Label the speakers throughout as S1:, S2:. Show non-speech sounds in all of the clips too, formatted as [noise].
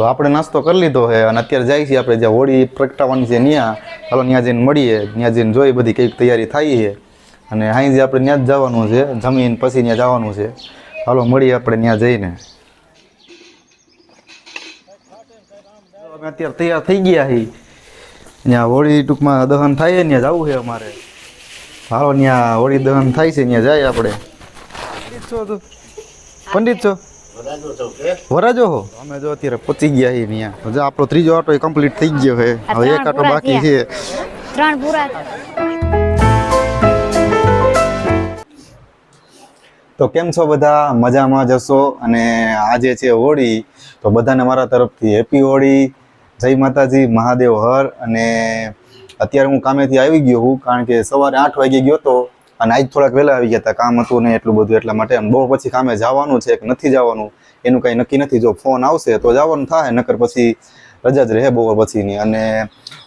S1: તો આપણે નાસ્તો કરી લીધો છે અને અત્યારે જાય છે આપણે જ્યાં હોળી પ્રગટાવવાની છે ત્યાં ચાલો ત્યાં જઈને મળીએ ત્યાં જઈને જોઈએ બધી કંઈક તૈયારી થાય છે. અને અહીં જે આપણે ત્યાં જ જવાનું છે, જમીન પછી ત્યાં જવાનું છે. ચાલો મળીએ આપણે ત્યાં જઈને. અમે અત્યારે તૈયાર થઈ ગયા છીએ. ત્યાં હોળી ટૂંકમાં દહન થાય છે ત્યાં જવું છે અમારે. હાલો ત્યાં હોળી દહન થાય છે ત્યાં જાય આપણે. પંડિત છો પંડિત છો? વરાજો હો? અમે જો અત્યારે પહોંચી ગયા છીએ અહીંયા. જો આપણો ત્રીજો આટો કમ્પ્લીટ થઈ ગયો છે. હવે એક આટો બાકી છે.
S2: ત્રણ પૂરા
S1: તો કેમ છો બધા? મજામાં જશો અને આજે છે હોળી. તો બધાને મારા તરફથી હેપી હોળી. જય માતાજી મહાદેવ હર. અને અત્યારે હું કામેથી આવી ગયો હું કારણ કે સવારે આઠ વાગે ગયો તો અને આજ થોડાક વહેલા આવી ગયા હતા, કામ હતું નહીં એટલું બધું એટલા માટે. બહુ પછી કામે જવાનું છે કે નથી જવાનું, એનું કંઈ નક્કી નથી. જો ફોન આવશે તો જવાનું થાય, નકર પછી રજા જ રહે બપોર પછીની. અને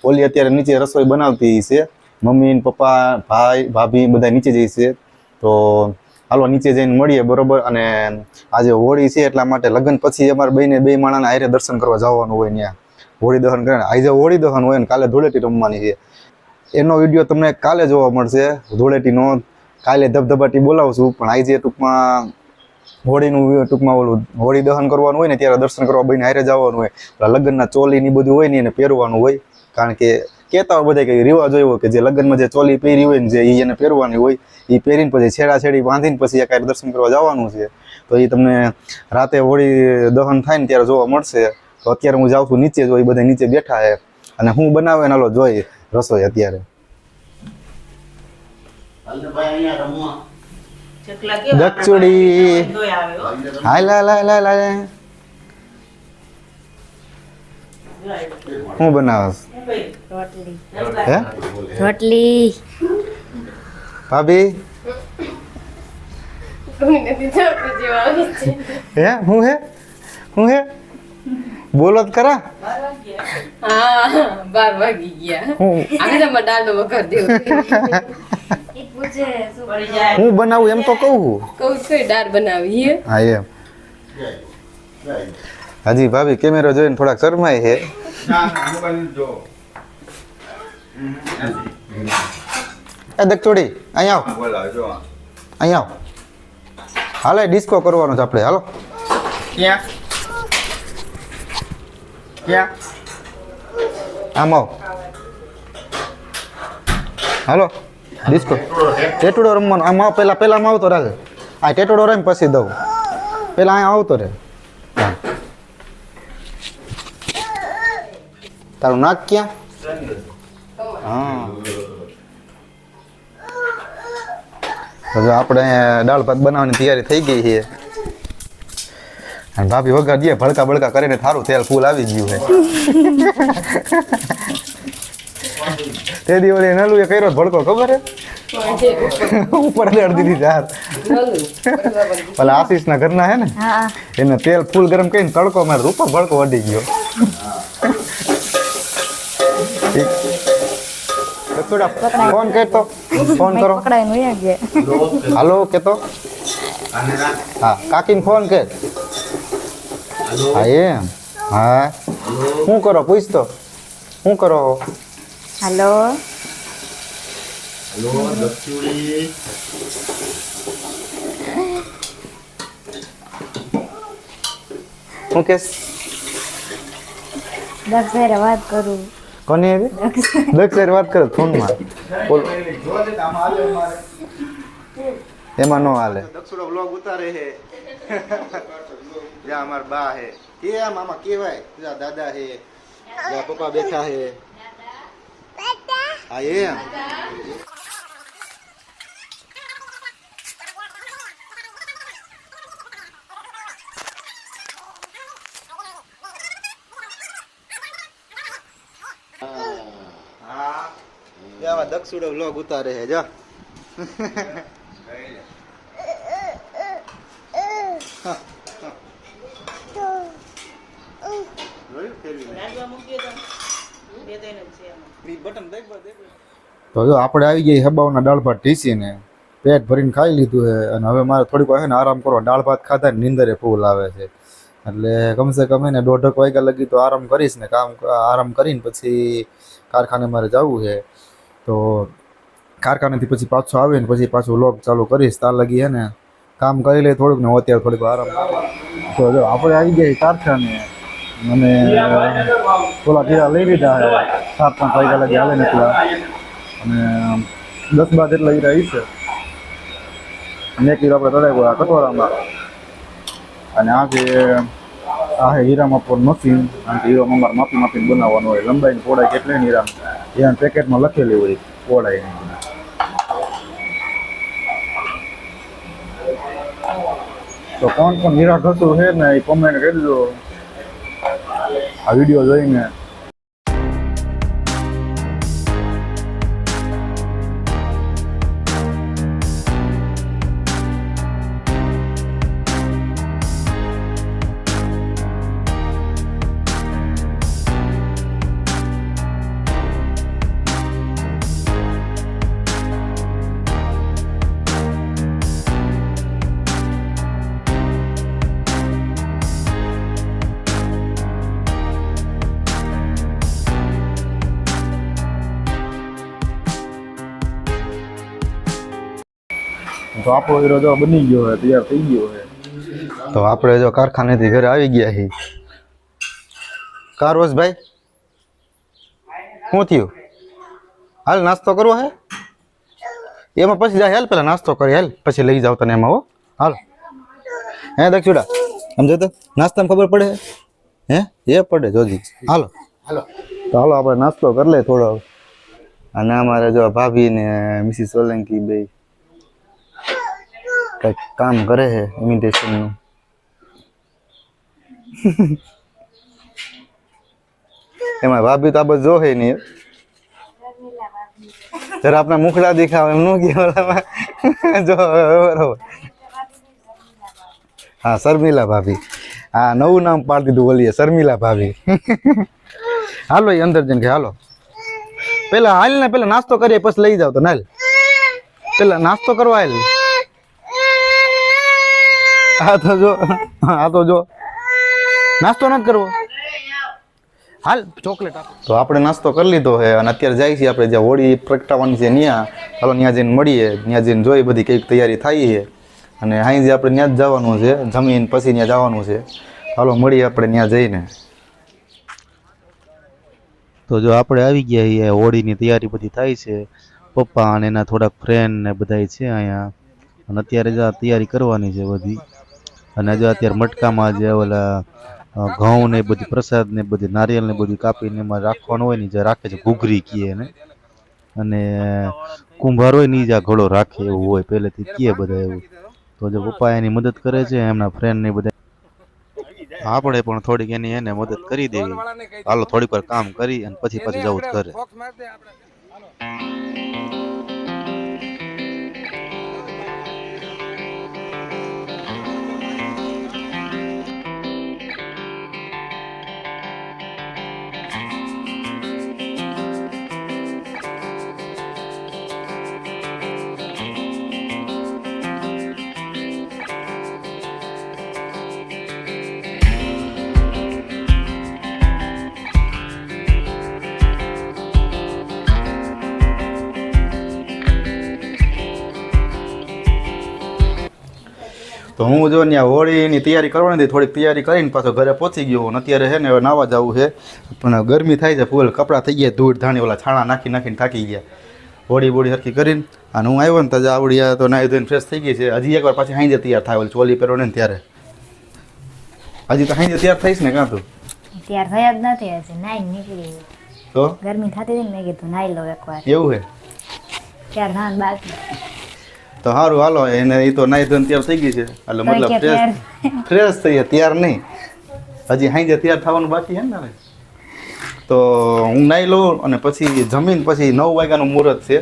S1: ઓલી અત્યારે નીચે રસોઈ બનાવતી છે. મમ્મી પપ્પા, ભાઈ, ભાભી બધા નીચે જઈ છે. તો હાલો નીચે જઈને મળીએ બરોબર. અને આજે હોળી છે એટલા માટે લગ્ન પછી અમારે બેને બે માણાના આયરે દર્શન કરવા જવાનું હોય ત્યાં હોળી દહન કરે આજે હોળી દહન હોય ને, કાલે ધૂળેટી રમવાની છે. એનો વીડિયો તમને કાલે જોવા મળશે. ધૂળેટીનો કાલે ધબધબાટી બોલાવું છું, પણ આજે ટૂંકમાં હોળીનું ટૂંકમાં ઓલું હોળી દહન કરવાનું હોય ને, ત્યારે દર્શન કરવા બહીને હારે જવાનું હોય. લગ્નના ચોલી ની બધું હોય ને, એને પહેરવાનું હોય. કારણ કે કહેતા હોય બધા કે રિવાજ હોય કે જે લગ્નમાં જે ચોલી પહેરી હોય ને, જે ઈ એને પહેરવાની હોય એ પહેરીને પછી છેડા છેડી બાંધીને પછી હારે દર્શન કરવા જવાનું છે. તો એ તમને રાતે હોળી દહન થાય ને ત્યારે જોવા મળશે. તો અત્યારે હું જાઉં છું નીચે જોઈ એ બધા નીચે બેઠા છે. અને હું બનાવે ને હાલો જોઈ રસોઈ અત્યારે.
S3: ચકલા કેવા
S1: દક્ષુડી.
S3: તોય આવે હો.
S1: હાય લા લા લા લા હું બનાવસ?
S2: રોટલી.
S1: હે?
S2: રોટલી.
S1: ભાભી? હે? હું હે? હું હે? બોલો કરા
S4: હા બાર વાગી ગયા.
S1: હું.
S4: દેવો. [laughs]
S1: હું બનાવું એમ તો કહું.
S4: કહું છું દાળ બનાવી
S1: હા. એમ હાજી ભાભી કેમેરો જોઈને થોડાક શરમાય છે. એ દક્ષોડી અહીંયા આવ. અહીંયા આવ. હાલે ડિસ્કો કરવાનો છે આપણે. હાલો.
S5: ક્યાં? ક્યાં?
S1: આમ આવ. હાલો. ડિસ્કો ટેટુડો રમવાનો આમ પહેલાં આમ આવતો રાખે આ ટેટુડો રમી પછી દઉં પહેલાં અહીંયા આવતો રહે તારું નાક ક્યાં હા આપણે દાળ ભાત બનાવવાની તૈયારી થઈ ગઈ છે અને ભાભી વગર દે ભડકા ભડકા કરીને થારું તેલ ફૂલ આવી ગયું છે તે દિવસે નલું એ કર્યો ભડકો ખબર હે ઉપર અડધી થી ચાર ભલે આશીષ ના ઘરના હે ને એને તેલ ફૂલ ગરમ કરીને તડકો મારે ઉપર ભડકો અડી ગયો. ફોન કરતો ફોન કરો.
S2: પકડાયનું ગયા.
S1: હાલો કેતો? હા કાકીને ફોન કર હા એમ. હા. શું કરો પૂછતો? શું કરો?
S2: હાલો.
S1: હું કેસ
S2: દક્ષ હારે વાત કરું.
S1: કોની આવી દક્ષેર વાત કરે ફોનમાં. બોલો. એમાં નો હાલે. દક્ષુડો વ્લોગ ઉતારે હે. જ્યાં અમાર બા હે. કે મામા કેવાય જ્યાં દાદા હે. જ્યાં પપ્પા બેઠા હે. હા એમ હા. આમાં દક્ષુડો વ્લોગ ઉતારે હે જા. જોયું? ફેરવી
S3: રાજવા મૂકી દો બે ત્રણ જ છે.
S1: તો જો આપણે આવી ગઈ હબાવના દાળ ભાત ઢીસીને, પેટ ભરીને ખાઈ લીધું છે અને હવે મારે થોડીક વાર ને આરામ કરવા. દાળ ભાત ખાતા ને નીંદરે ફૂલ આવે છે. એટલે કમસે કમ એને દોઢક વાગ્યા લગી તો આરામ કરીશ ને કામ, આરામ કરીને પછી કારખાને મારે જવું છે. તો કારખાનેથી પછી પાછો આવીને પછી પાછું લોક ચાલુ કરીશ. તાર લગી હે ને કામ કરી લે થોડુંક ને અત્યારે થોડીક આરામ. તો જો, આપણે આવી ગયા કારખાને. અને થોડા કીડા લઈ લીધા છે સાત પાંચ વાગ્યા લગી હાલે નીકળ્યા. અને દસ બાર જેટલા હીરા છે. અને એક હીરો આપણે ચડાવ્યો આ કટોરામાં અને આ જે, આ હીરા માપવાનું મશીન કારણ કે હીરો અમારે માપી માપીને બનાવવાનું હોય લંબાઈ ને પહોળાઈ કેટલી હીરા એના પેકેટમાં લખેલી હોય પહોળાઈ તો કોણ કોણ હીરા થતું છે ને, એ કોમેન્ટ કરી દો આ વીડિયો જોઈને તો આપણો હીરો જો બની ગયો હોય તૈયાર થઈ ગયો હોય. તો આપણે જો કારખાનેથી ઘરે આવી ગયા છીએ કારવસભાઈ શું થયું? હાલ નાસ્તો કરવો હે? એમાં પછી જાય હાલ પેલા નાસ્તો કરી હેલ પછી લઈ જાવ તને એમાં હો. હાલ. હે દક્ષુડા સમજો તો નાસ્તામાં ખબર પડે હે? એ પડે જોજી. હાલો. હાલો. તો હાલો આપણે નાસ્તો કરી લે થોડો. અને અમારે જો ભાભી ને મિસિસ સોલંકી બે કંઈક કામ કરે છે ઇમિટેશનનું એમાં ભાભી તો આ બધું જોહે નહીં. જરા આપણા મુખડા દેખાવ એમ નું કહેવાય જો, બરોબર. હા, શર્મિલા ભાભી. હા, નવું નામ પાડી દીધું બોલીએ શર્મિલા ભાભી. હાલો એ અંદર જઈને હાલો. પેલા હાલ ને પેલા નાસ્તો કરીએ, પછી લઈ જાવ તો નાલ પેલા નાસ્તો કરવા હાલ. હા તો જો. હા તો જો. નાસ્તો નથી કરવો. હાલ ચોકલેટ આપો. તો આપણે નાસ્તો કરી લીધો છે અને અત્યારે જાય છે આપણે જ્યાં હોળી પ્રગટાવવાની છે ત્યાં ચાલો ત્યાં જઈને મળીએ. ત્યાં જઈને જોઈ બધી કંઈક તૈયારી થઈ છે. અને અહીં જે આપણે ત્યાં જ જવાનું છે જમીન પછી ત્યાં જવાનું છે. ચાલો મળીએ આપણે ત્યાં જઈને.
S6: તો જો આપણે આવી ગયા છીએ હોળીની તૈયારી બધી થાય છે. પપ્પા અને એના થોડાક ફ્રેન્ડ ને બધાય છે અહીંયા. અને અત્યારે જ આ તૈયારી કરવાની છે બધી. અને જો અત્યારે મટકામાં જે ઓલા ઘઉં ને બધી પ્રસાદ ને બધી નારિયેળ ને બધું કાપીને એમાં રાખવાનું હોય ને જે રાખે છે ઘૂઘરી કીએ એને. અને કુંભાર હોય ને એ જ આ ઘડો રાખે એવું હોય, પહેલેથી કીએ બધા એવું. તો જે પપ્પા એની મદદ કરે છે, એમના ફ્રેન્ડ ને બધા. આપણે પણ થોડીક એની એને મદદ કરી દેવી. હાલો, થોડીક વાર કામ કરી અને પછી પછી જવું જ ઘરે.
S1: તો હું જો ત્યાં હોળીની તૈયારી કરવાની હતી થોડીક તૈયારી કરીને પાછો ઘરે પહોંચી ગયો અને અત્યારે છે ને હવે નાવા જવું છે. પણ ગરમી થાય છે ફૂલ કપડાં થઈ ગયા ધૂળ ધાણી ઓલા છાણા નાખી નાખીને થાકી ગયા. હોળી બોળી સરખી કરીને. અને હું આવ્યો ને તાજા આવડિયા તો નાહી ધોઈને ફ્રેશ થઈ ગઈ છે. હજી એકવાર પાછી હાંજે તૈયાર થાય ચોલી પહેરો ને ત્યારે. હજી તો હાંજે તૈયાર થઈશ ને કાં તું?
S2: તૈયાર થયા જ નથી હજી નાઈ નીકળી
S1: તો?
S2: ગરમી થતી હતી ને મેં કીધું નાઈ લો એકવાર.
S1: એવું છે?
S2: ત્યાર ધાન બાકી.
S1: તો સારું હાલો એને એ તો નાઈ ધોઈને તૈયાર થઈ ગઈ છે. એટલે મતલબ ફ્રેશ ફ્રેશ થઈ તૈયાર નહીં. હજી હાંજે તૈયાર થવાનું બાકી છે ને તો હું નાહી લઉં અને પછી જમીન પછી નવ વાગ્યાનું મુહૂર્ત છે.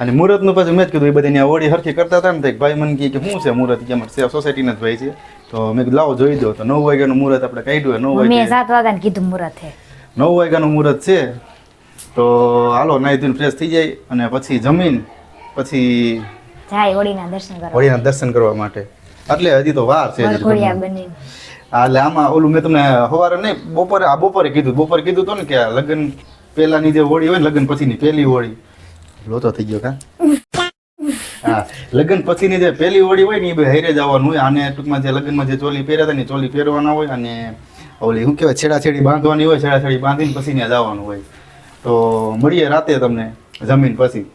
S1: અને મુહૂર્તનું પછી મેં જ કીધું એ બધી ત્યાં હોળી હરખી કરતા હતા ને તો એક ભાઈ મને કહે કે શું છે મુહૂર્ત? કે અમારે સોસાયટીના જ ભાઈ છે. તો મેં લાવો જોઈ દો. તો નવ વાગ્યાનું મુહૂર્ત આપણે કાઢ્યું નવ
S2: વાગ્યા.
S1: વાગે
S2: સાત વાગ્યાનું કીધું મુહૂર્ત છે.
S1: નવ વાગ્યાનું મુહૂર્ત છે. તો હાલો નાઈ ધોઈને ફ્રેશ થઈ જાય અને પછી જમીન પછી
S2: જાય હોળીના દર્શન કરવા.
S1: હોળીના દર્શન કરવા માટે. એટલે હજી તો વાર છે તમને.
S2: બની
S1: એટલે આમાં ઓલું મેં તમને સવારે નહીં બપોરે આ બપોરે કીધું બપોરે કીધું તો ને કે લગ્ન પહેલાની જે હોળી હોય ને લગ્ન પછીની પહેલી હોળી. લોચો થઈ ગયો કા? હા લગ્ન પછીની જે પહેલી હોળી હોય ને એ હેરે જવાનું હોય. આને ટૂંકમાં જે લગ્નમાં જે ચોલી પહેર્યા હતા ને ચોલી પહેરવાના હોય અને ઓલી શું કહેવાય છેડાછેડી બાંધવાની હોય છેડાછેડી બાંધીને પછી ત્યાં જવાનું હોય. તો મળીએ રાતે તમને જમીન પછી.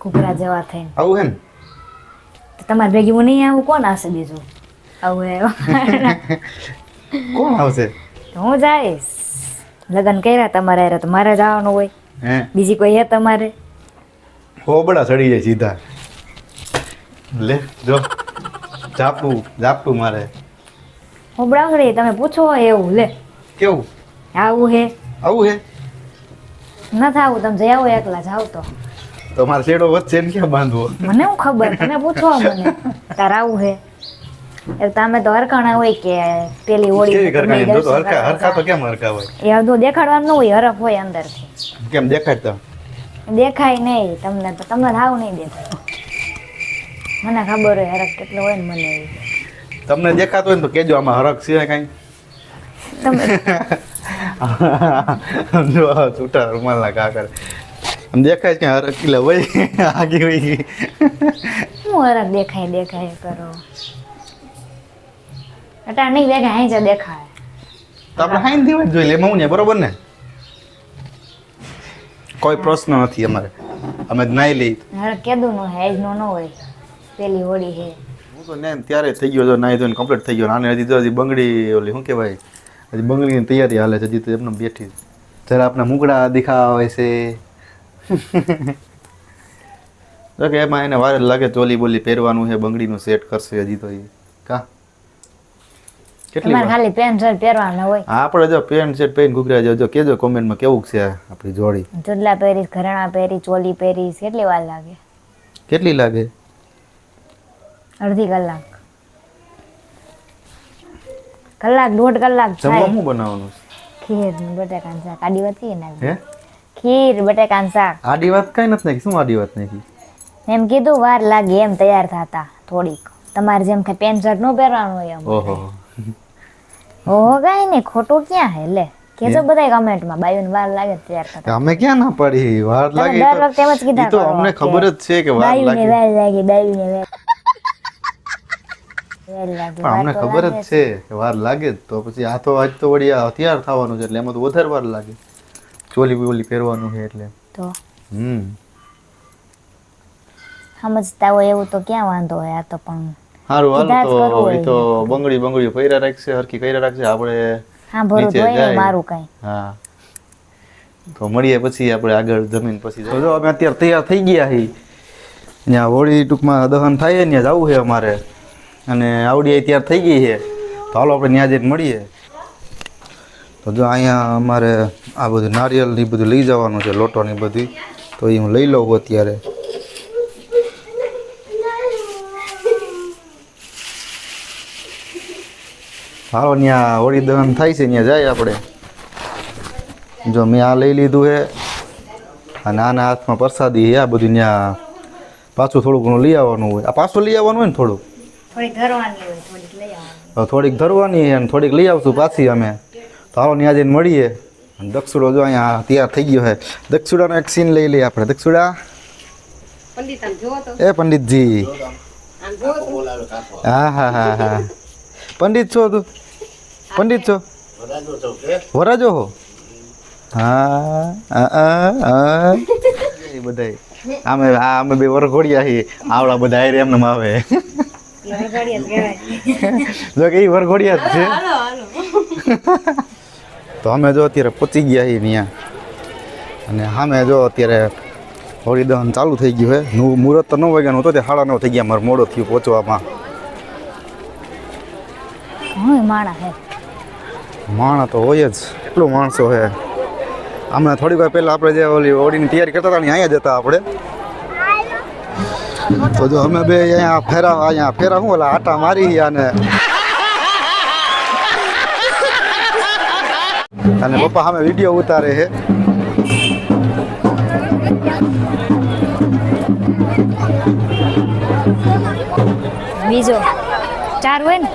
S2: ઘૂઘરા જેવા થઈને.
S1: આવું
S2: તો તમારે ભેગી હું નહીં આવું કોણ આવશે બીજું? આવું [laughs]
S1: કોણ આવશે?
S2: હું જઈશ. લગ્ન કર્યા તમારે હારે તો મારે જવાનું હોય. બીજી કોઈ હે તમારે?
S1: હોબડા ચડી જાય સીધા. લે જો. જાપું જાપું મારે.
S2: હોબળા બ્રાહ્મણી તમે પૂછો એવું લે.
S1: કેવું?
S2: આવું હે.
S1: આવું હે?
S2: ન થાવું તમે જઈ આવો એકલા જાવ તો.
S1: તો મારે શેડો વચ્ચે ને ક્યાં બાંધવો?
S2: મને હું ખબર? તમે પૂછો મને તાર આવું હે. એ તમે તો હરખાણા હોય કે પેલી હોળી
S1: કેવી તો હરખા હરખા તો કેમ હરખા હોય?
S2: એ તો દેખાડવાનું ન હોય હરફ હોય અંદરથી.
S1: કેમ દેખાડતા?
S2: દેખાય નહીં. તમને તો તમને હાવ નહીં દેખાય. મને ખબર હોય હરખ કેટલો હોય ને મને
S1: તમને દેખાતો હોય ને તો કેજો આમાં હરખ છે કઈ.
S2: તમે [laughs]
S1: જો છૂટા રૂમાલના કાકર આમ દેખાય છે કે હરખ એટલે વહી આગી વહી ગઈ.
S2: શું હરખ દેખાય દેખાય કરો. અટાણ નહીં દેખાય અહીં જ દેખાય.
S1: તો આપણે હાઈન દેવા જોઈ લે હું ને બરોબર ને? કોઈ પ્રશ્ન નથી અમારે. અમે નાઈ લઈ
S2: હરખ કેદું નો હે નો નો હોય. પેલી હોળી હે.
S1: હું તો નેમ ત્યારે થઈ ગયો તો નાઈ ધોઈને કમ્પ્લીટ થઈ ગયો. આને હજી તો હજી બંગડી ઓલી શું કહેવાય? હજી બંગડીની તૈયારી હાલે છે હજી તો એમને બેઠી. જરા આપણા મુગડા દેખાવા હોય છે. [laughs] કે એમાં એને વાર લાગે ચોલી બોલી પહેરવાનું છે બંગડીનું સેટ કરશે હજી તો એ. કા? કેટલી વાર?
S2: ખાલી પેન્ટ શર્ટ પહેરવાના હોય.
S1: હા, આપણે જો પેન્ટ શર્ટ પહેરીને ઘૂઘરા જાવ જો કેજો કોમેન્ટમાં કેવું છે આપણી જોડી.
S2: ચૂડલા પહેરીશ ઘરેણા પહેરી ચોલી પહેરી કેટલી વાર લાગે?
S1: કેટલી લાગે?
S2: અડધી કલાક. કલાક દોઢ કલાક
S1: જમવા શું બનાવવાનું છે?
S2: ખીર બટાકાનું શાક. આડી વાત
S1: હે?
S2: ખીર બટાકાનું શાક.
S1: આડી વાત કઈ નથી નાખી. શું આડી વાત નાખી?
S2: એમ કીધું વાર લાગે એમ તૈયાર થતા. થોડીક. તમારે જેમ કે પેન શર્ટ નો પહેરવાનું હોય એમ.
S1: ઓહો.
S2: ઓહો કઈ નહીં. ખોટું ક્યાં હે? લે કેજો બધાય કમેન્ટમાં. બાયુને વાર લાગે તૈયાર થતા.
S1: અમે ક્યાં ના પડી? વાર લાગે
S2: દર વખતે એમ જ કીધા
S1: તો અમને ખબર જ છે કે વાર
S2: બાયુને
S1: લાગે.
S2: વાર લાગે બાયુને વાર લાગે,
S1: અમને
S2: વાર તો
S1: ખબર જ છે કે વાર લાગે જ તો. પછી આ તો આજ તો વળી હથિયાર થવાનું છે એટલે એમાં તો વધારે વાર લાગે. ચોલી બોલી પહેરવાનું છે એટલે.
S2: તો.
S1: હમ.
S2: સમજતા હોય એવું તો ક્યાં વાંધો હોય આ તો પણ
S1: સારું
S2: કીધા
S1: હાલો તો એ તો બંગડી બંગડી પહેર્યા રાખશે હરકી કર્યા રાખશે આપણે
S2: હા ભરું હોય મારું કઈ.
S1: હા. તો મળીએ પછી આપણે આગળ જમીન પછી જો અમે અત્યારે તૈયાર થઈ ગયા છીએ. ત્યાં હોળી ટૂંકમાં દહન થાય ને ત્યાં જવું છે અમારે. અને આવડી તૈયાર થઈ ગઈ છે. તો હાલો આપણે ત્યાં જઈને મળીએ. તો જો અહીંયા અમારે આ બધું નારિયેલની બધું લઈ જવાનું છે લોટોની બધી. તો એ હું લઈ લઉં અત્યારે. હાલો ત્યાં હોળી દહન થાય છે ત્યાં જાય આપણે. જો મેં આ લઈ લીધું છે અને આના હાથમાં પ્રસાદી છે આ બધું ત્યાં પાછું થોડું ઘણું લઈ આવવાનું હોય. આ પાછું લઈ આવવાનું હોય ને થોડુંક?
S2: થોડીક ધરવાની હોય થોડીક લઈ આવવાની.
S1: થોડીક ધરવાની અને થોડીક લઈ આવશું પાછી અમે. તો ત્યાં જઈને મળીએ દક્ષુડો જો અહીંયા તૈયાર થઈ ગયો છે. દક્ષુડાનો એક સીન લઈ લઈએ આપણે. દક્ષુડા?
S4: પંડિત આમ જોવો તો.
S1: એ પંડિતજી.
S4: આમ
S1: હા હા હા હા. પંડિત છો તું? પંડિત છો? વરાજો હો? હા? હા બધાય. અમે આ અમે બે વરઘોડિયા છીએ. આવડા બધા એમને આવે જો કે એ વરઘોડિયા જ છે. તો અમે જો અત્યારે પહોંચી ગયા છીએ ત્યાં. અને સામે જો અત્યારે હોળી દહન ચાલુ થઈ ગયું છે નું મુહૂર્ત તો નવ વાગ્યાનું તો તે સાડા નવ થઈ ગયા. મારે મોડો થયું પહોંચવામાં.
S2: હું માણા હે.
S1: તો હોય જ. કેટલું માણસો છે હમણાં થોડી વાર પહેલાં આપણે જે ઓલી હોળીની તૈયારી કરતા હતા અહીંયા જતા આપણે. તો જો અમે બે અહીંયા ફેરા અહીંયા ફેરા શું ઓલા આટા મારી અને અને પપ્પા સામે વીડિયો ઉતારે છે.
S2: બીજો. ચાર હોય ને?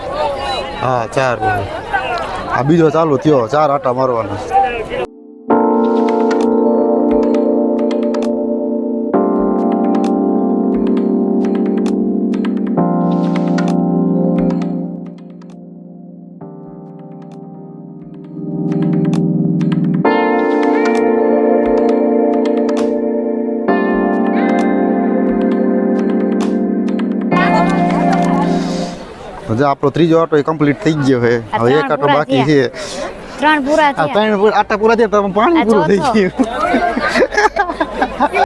S1: હા ચાર. આ બીજો ચાલુ થયો. ચાર આટા મારવાના જો આપણો ત્રીજો આટો કમ્પ્લીટ થઈ ગયો છે. હવે એક આટો બાકી છે.
S2: ત્રણ પૂરા થયા.
S1: ત્રણ પૂરા- આટા પૂરા થયા તો પાણી પૂરું થઈ. ગયું. [laughs]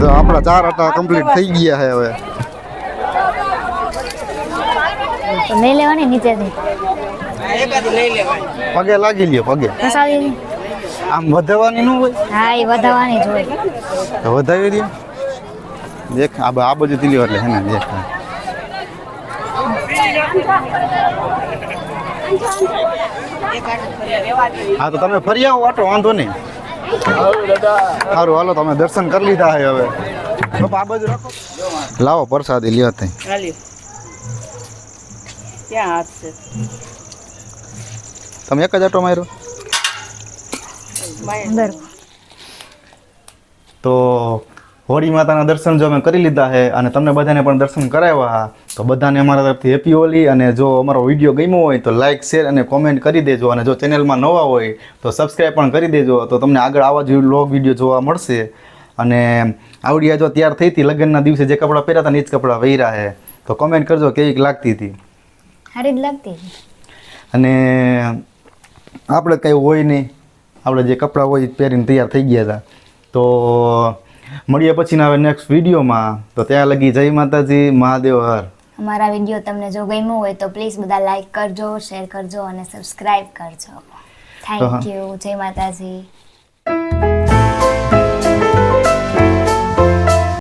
S1: તો આપણા ચાર આટા કમ્પ્લીટ થઈ ગયા છે હવે.
S2: લઈ લેવાની નીચેથી.
S1: પગે લાગી લ્યો પગે. આમ વધારવાની ન હોય?
S2: હા એ વધવાની જ હોય.
S1: તો વધાવી દે. દેખ આ બા- આ બાજુ લ્યો એટલે હે ને દેખ. હા તો તમે ફરી આવો આટો વાંધો નહીં. સારું હાલો તમે દર્શન કરી લીધા હે હવે. બાપા આ બાજુ રાખો. લાવો પ્રસાદી લ્યો તઈ
S3: ક્યાં હાથ છે?
S1: તમે એક જ આટો માર્યો? તો હોળી માતાના દર્શન જો અમે કરી લીધા છે અને તમને બધાને પણ દર્શન કરાવ્યા તો બધાને અમારા તરફથી હેપી હોલી અને જો અમારો વીડિયો ગમ્યો હોય તો લાઇક શેર અને કોમેન્ટ કરી દેજો અને જો ચેનલમાં નવા હોય તો સબસ્ક્રાઈબ પણ કરી દેજો તો તમને આગળ આવા જ લોગ વીડિયો જોવા મળશે. અને આવડી આ જો તૈયાર થઈ હતી લગ્નના દિવસે જે કપડાં પહેર્યા હતા ને એ જ કપડાં વહેર્યા છે તો કોમેન્ટ કરજો કેવીક લાગતી હતી.
S2: સારી જ લાગતી
S1: અને આપણે કંઈ હોય નહીં. આપણે જે કપડાં હોય એ પહેરીને તૈયાર થઈ ગયા હતા. તો મળીએ પછીના હવે નેક્સ્ટ વિડીયોમાં. તો ત્યાં લગી જય માતાજી મહાદેવ હર.
S2: અમારા વીડિયો તમને જો ગમ્યો હોય તો પ્લીઝ બધા લાઈક કરજો શેર કરજો અને સબસ્ક્રાઇબ કરજો. થેન્ક યુ જય માતાજી.